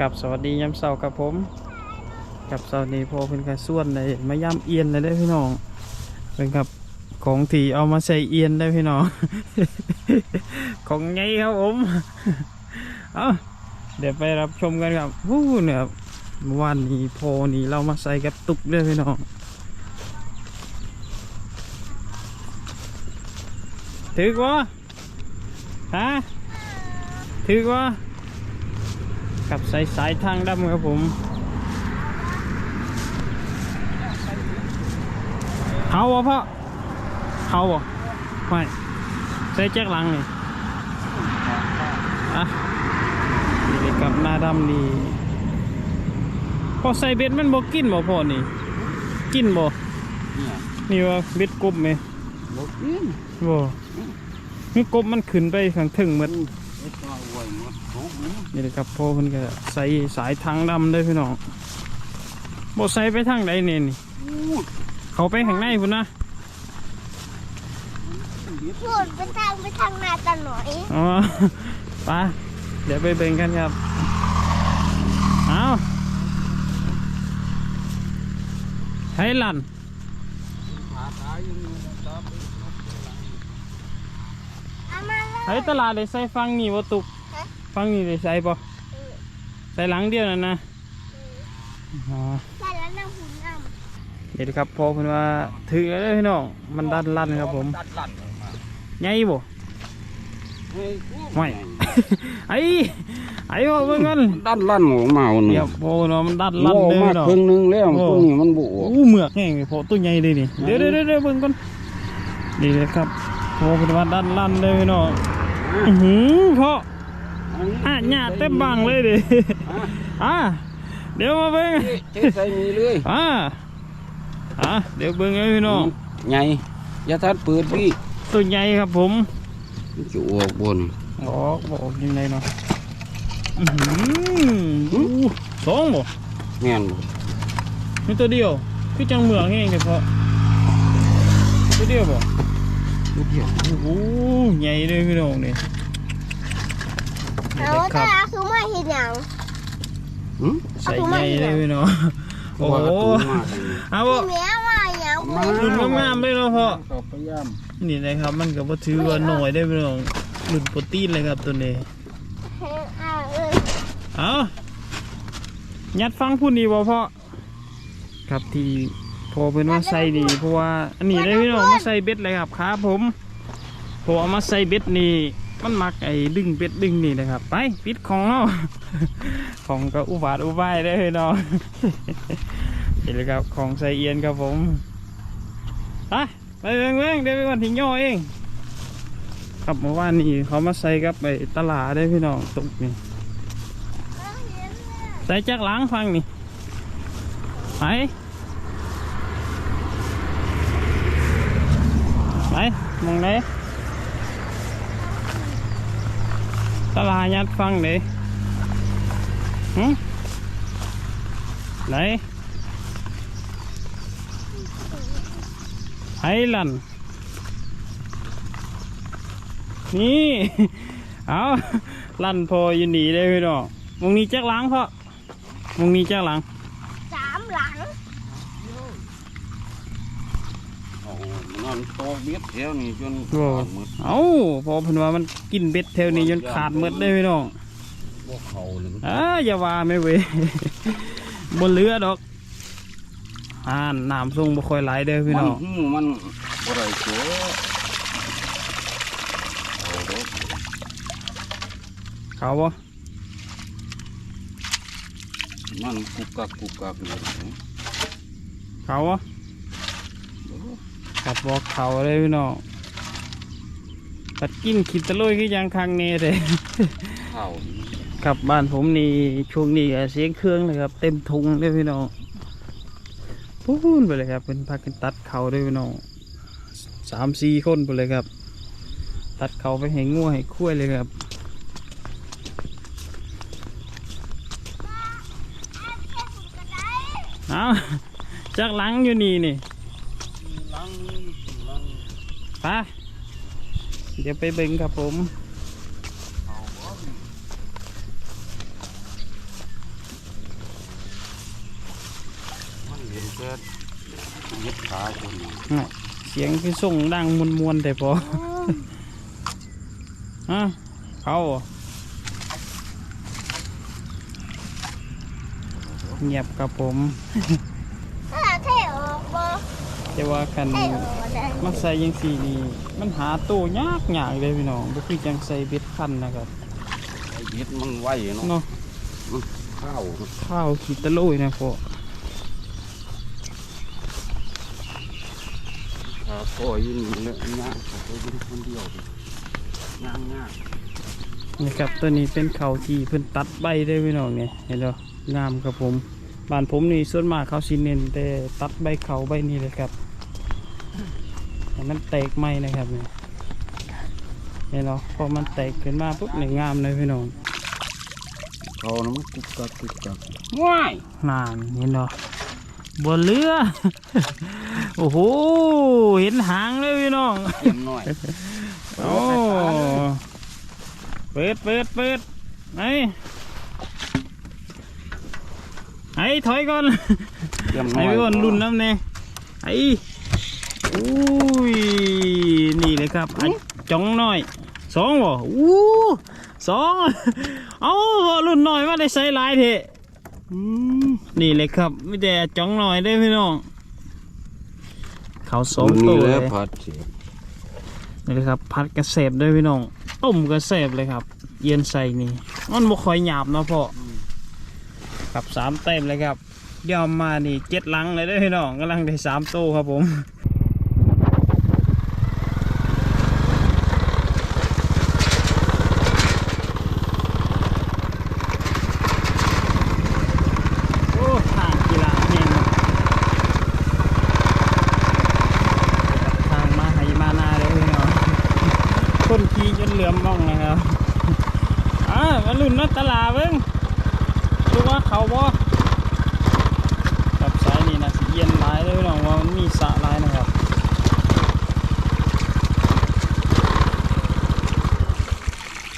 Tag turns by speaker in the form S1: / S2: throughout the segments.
S1: กับสวัสดียามเสาร์กับผม กับสวัสดีพอเป็นการส่วนในมาย่ำเอียนเลยได้พี่น้อง เป็นกับของที่เอามาใส่เอียนได้พี่น้อง ของไงครับผม เอาเดี๋ยวไปรับชมกันครับวู้เนี่ยเมื่อวันนี้พอนี้เรามาใส่กับตุกด้วยพี่น้อง ถือกวะฮะถือกวะ กับสายสายทางดำครับผม เขาวะพ่อเขาวะไม่ใส่แจ็คหลังนี่อะนี่กับหน้าดำนี่พอใส่เบ็ดมันบ่กินบ่พ่อนี่ กินบ่
S2: เนี่ย
S1: นี่ว่าเบ็ดกบไหม
S2: บกกิน
S1: บ่นี่กบมันขึ้นไปข้างถึงหมด
S2: ไอ้ตัวอ้วนหมดทุก นี่
S1: นี่เลยครับพ่อเพิ่นก็ใส่สายทางดำเด้วยพี่น้องบ่ใส่ไปทางใดเนี่ยนี่
S2: อู้
S1: เขาไปข้างในพุ่นนะ
S3: พูดไปทางไปทางนาตาหน่อย
S1: อ๋อไปเดี๋ยวไปเบ่งกันครับเอาให้ลัน
S2: ขาตายยังอยู่นะครับ
S3: เอามาเลย
S1: ให้ตลาดเลยใส่ฟังนี่วัตุก
S3: ฮะ
S1: ฟังนี่เลยใส่ปะ
S3: เออ
S1: ใส่หลังเดียวนั่นนะอ๋อ
S3: ใส่แล้วน้ำหุ่นน้
S1: เดี๋ยวครับพอเพิ่นว่าถือแล้วพี่น้องมันดันลั่นครับผม
S2: ดันลั่นออกมา
S1: ใหญ่บ่
S2: เฮ้ย
S1: ไม่ไอ้ไอ้บ่เบิ่งกัน
S2: ดันลั่นออกมาวัน
S1: เดี๋
S2: นี้
S1: ยวโอ้เนาะมันดันลั่น
S2: โอ้
S1: เด้อ
S2: มา
S1: พี่น้อง
S2: ครึ่งหนึงแล้ว
S1: โอ้
S2: ตัวนี้มันบุ
S1: โอ้เหมือกแห้งเลยพอตัวใหญ่เลยนี่เดี๋ยวเดี๋ยวเดี๋ยวเดี๋ยวเบิ่งก่อนนี่เลยครับพอเป็นว่าดันลั่นเลยพี่น้องอื้อหือเพาะ อะหญ้าเต็มบังเลยดิอะเดี๋ยวมาเบิ่ง
S2: เจ๊ใส่มีเลย
S1: อะอะเดี๋ยวเบิ่งเลยพี่น้อง
S2: ใหญ่อย่าทัดเปิดพี่
S1: ตัวใหญ่ครับผม
S2: จะออกบน
S1: บอกบอกยังไงเนาะอื้อหืออู้สองบ่
S2: แม่นบ่
S1: มีตัวเดียวคือจังเหมือกแห้งเฉพาะตัวเดียวบ่
S2: ลูกเดียว
S1: โอ้โหใหญ่เลยพี่น้องนี่ำนี่
S3: เอา
S1: แหละค
S3: แต่
S1: รับ
S3: คือไม่เห็นอย่าง
S2: หืม
S1: ใส่ใหญ่เลยพี่น้องโอ้
S2: ว่า
S1: โห
S2: กระตูมาทางนี้
S1: เอาบ่
S3: ที่แม้ว่าอย่าง
S2: มา
S1: หลุดงามๆเลยเนาะพ่อ
S2: ก็พยายาม
S1: นี่นะครับมันก็บ่ถือว่าน้อยได้อพี่น้องหลุดโปรตีนเลยครับตัวนี้
S3: อ่าเออ
S1: เอายัดฟังพูดดีบ่พ่อครับที่พอเป็นว่าใส่ดีเพราะว่าอันนี้ได้อพี่น้องมาใส่เบ็ดเลยครับครับผมพอเอามาใส่เบ็ดนี่ มันมักไอ้ดึงเบ็ดดึงนี่นะครับ ไปปิดของเนาะของก็อุบาทอุบายได้อพี่น้องนี่เลยครับของใส่เอียนครับผมไปไปเร่งเร่งเดี๋ยวไปวันทิ้งย่อเองครับเมื่อวานนี้เขามาใส่กับไปตลาดได้พี่น้องตุกนี่ใส่จากล้างฟังนี่ไปไปมองไหน ตลายัดฟังเด้หึไหนไฮลันนี่ เอาลั่นพออยู่หนีได้พี่น้องมงนี้แจ๊กล้างเพราะมงนี้แจ๊กล้าง
S3: สามหลัง
S2: โอ้โหมั นนอนโตเบ็ดแถวนี้จน
S1: โอ้
S2: ขาดหมด
S1: เอาพอเพิ่นว่ามันกินเบ็ดแถวนี้จนขาดหมดเลยพี่น้อง
S2: บ่เข้าเลยมัน
S1: อ่าอย่าว่าไม่เว้ยบนเรือดอกอ่าน้ำทรงบ่ค่อยไหลเด้อพี่
S2: มั
S1: น้อง
S2: หูมันบ่ได้เจ้เอาเด้อ
S1: เขาบ่
S2: มันกุกกักกุกกักอยู่
S1: เขาบ่ กับบอกเขาเลยพี่น้องตัดกินขิดตะลุยคือยังคังเน่เลย
S2: ข้าว
S1: ครับบ้านผมนี่ช่วงนี้ก็เสียงเครื่องเลยครับ เต็มทุงเลยพี่น้องพูนไปเลยครับเป็นพากันตัดเขาด้วยพี่น้องสามสี่คนไปเลยครับ ตัดเขาไปให้งัวให้คุ้ยเลยครับเอาจากหลังอยู่นี่นี่ ปเดี๋ยวไปเบ่งครับผมเสียงพี่ส่งดังมวนมวนแต่พอฮะเอาเงียบครับผม
S3: เท่ออบ่
S1: แต่ว่าคัน
S3: เท่ออกได้
S1: มาใส่ยังสี่นี่มันหาตู้ยากยากเลยพี่น้องบ่คือจังใส่เบ็ดคันนะครับ
S2: ไอ้ยึดมันไหวเนาะ
S1: เนาะ
S2: ข้าว
S1: ข้าวขีดตะโลยนะพ่อ
S2: ขาก็ยืนเลอะยากขาก็ยืนคนเดียวเลยยากยาก
S1: นี่ครับตัวนี้เป็นเขาที่เพิ่นตัดใบได้พี่น้องเนี่ยเห็นบ่งามครับผม บ้านผมนี่ส่วนมากเขาสิเน้นแต่ตัดใบเขาใบนี้เลยครับให้มันแตกไหมนะครับเนี่ยเห็นเนาะพอมันแตกขึ้นมาปุ๊บเนี่ยงามเลยพี่น้อง
S2: เขานะมันกุกกักกุกกัก
S1: ว้ายนานเห็นเนาะบนเรือ โอ้โห เห็นหางเลยพี่น้อง
S2: เต็มหน่อย
S1: โอ้เปิดเปิดเปิดไอ้ ไอ้ถอยก่อน
S2: เต็มหน่
S1: ไอ้
S2: อย
S1: พี่อ้นรุ่นน้ำเนี่ยไอ้อุ้ยนี่เลยครับไอ้จ้องหน่อยสองบ่อู้สองเอารุ่นหน่อยมาได้ใส่หลายเถอะอืมนี่เลยครับไม่แต่จ้องหน่อยได้อพี่น้องเขาสอง
S2: นี่
S1: ตัว
S2: แห
S1: เล
S2: ละ
S1: ย
S2: ผัดเสีย
S1: นี่เลยครับผัดกระเสบด้วยพี่น้องต้มกระเสบเลยครับ เย็นใส่นี่มันบ่ค่อยหยาบเนาะพ่อ อกับสามเต็มเลยครับเดี๋ยวมานี่เจ็ดลังเลยเด้อพี่น้องกำลังได้สามตู้ครับผมโอ้ทางกีฬาเองทางมาไหมานาเลยพี่น้อง คนขี่จนเหลือมมองนะครับ อ่ามาลุ่นนัดตลาดเบิ้งดูว่าเขาบ่กับสายนี่นะสิเย็นหลายเลยพี่น้องว่ามันมีสระหลายนะครับ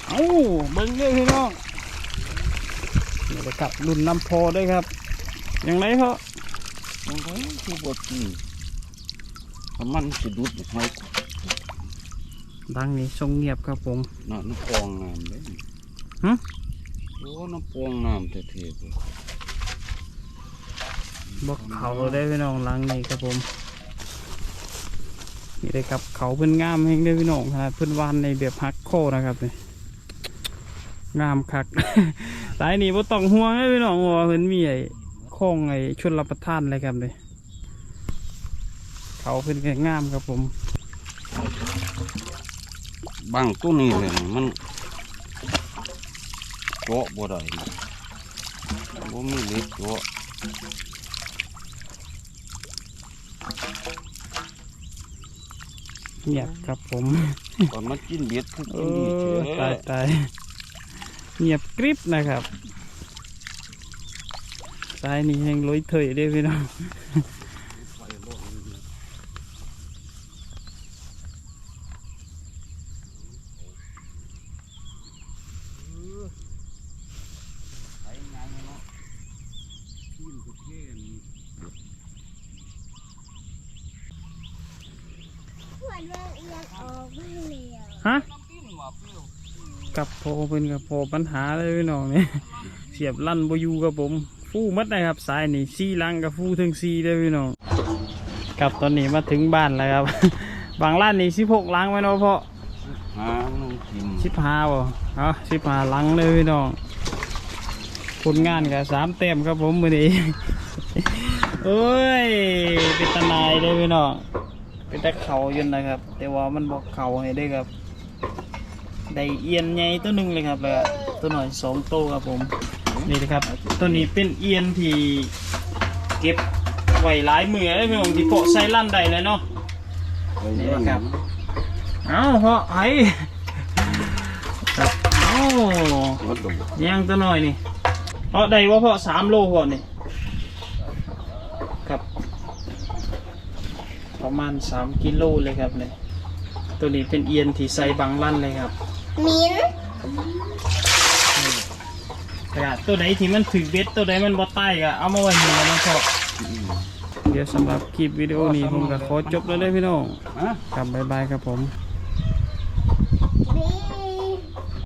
S1: เอ้า เบิ้งเด้อพี่น้องนี่เลยครับรุ่นน้ำโพด้วยครับ อย่างไรเพาะ
S2: มันก็คือบทนี่มันสิดุดหอย
S1: ดังนี่ทรงเงียบครับผม
S2: น้ำปองน้ำเลย
S1: หึ
S2: โอ้น้ำปองน้ำเท่ๆเลย
S1: บอกเขาได้พี่น้องหลังนี่ครับผมนี่เลยครับเขาเพิ่นงามเฮงได้พี่น้องขนาดเพิ่นวานในแบบฮักโคนะครับเนี่ย งามคักสายนี้บ่ต้องห่วงเลยพี่น้องว่าเพิ่นมีไอ้โค้งไอ้ชนรับประทานอะไรครับเลยเขาเพิ่นก็งามครับผม
S2: บางตัวนี้เลยนี่มันเจาะบ่ได้นะบ่มีเหล็กเจาะ
S1: เงียบครับผม
S2: ตอนมันกินเบ็ดคือ
S1: เอ
S2: กินดีเฉ
S1: อยตายตาย เงียบกริบนะครับสายนี้ยังลอยเถยได้อพี่น้อง
S3: เหมือนว่าเอียงออกไม่เหลียว
S1: ฮะ กับโพเป็นกับโพปัญหาเลยพี่น้องเนี่ยเสียบลั่นบอยูกับผม ฟู่มัดนะครับสายนี่ซีลังกับฟู่ถึงซีเลยพี่น้องกับตอนนี้มาถึงบ้านแล้วครับ บางร้านนี่สิบหกลังไว้เนาะพ่อ
S2: หาน้องกิน
S1: สิบห้าบ่เอาสิบห้าลังเลยพี่น้องผลงานกับสามเต็มครับผมมือนี้โอ้ยเป็นตะนายเลยพี่น้องเป็นตะเขาอยืนนะครับ แต่ว่ามันบอกเขาให้ได้ครับ ได้เอียนใหญ่ตัวหนึ่งเลยครับแล้วก็ตัวหน่อยสองตัวครับผมนี่นะครับตัวนี้เป็นเอียนที่เก็บไว้หลายมือเลยพี่น้องที่โปะใส่ลั่นได้เลยเนาะนี่นะครับเอ้าเพราะไอ้ครับเอ้า
S2: วัดดง
S1: ย่างตัวหน่อยนี่เพราะได้ว่าเพราะสามโลพอนี่ครับประมาณสามกิโลเลยครับเนี่ยตัวนี้เป็นเอียนที่ใส่บางลั่นเลยครับ
S3: มิ้น
S1: กระดาษตัวไหนที่มันถือเบ็ดตัวไหนมันบ่ใต้ก็เอามาไว้นี่แล้วนะพ่อเดี๋ยวสำหรับคลิปวิดีโอนี้ผมก็ขอจบแล้วเด้อพี่น้อง
S2: ฮะ
S1: ครับบ๊ายบายครับผม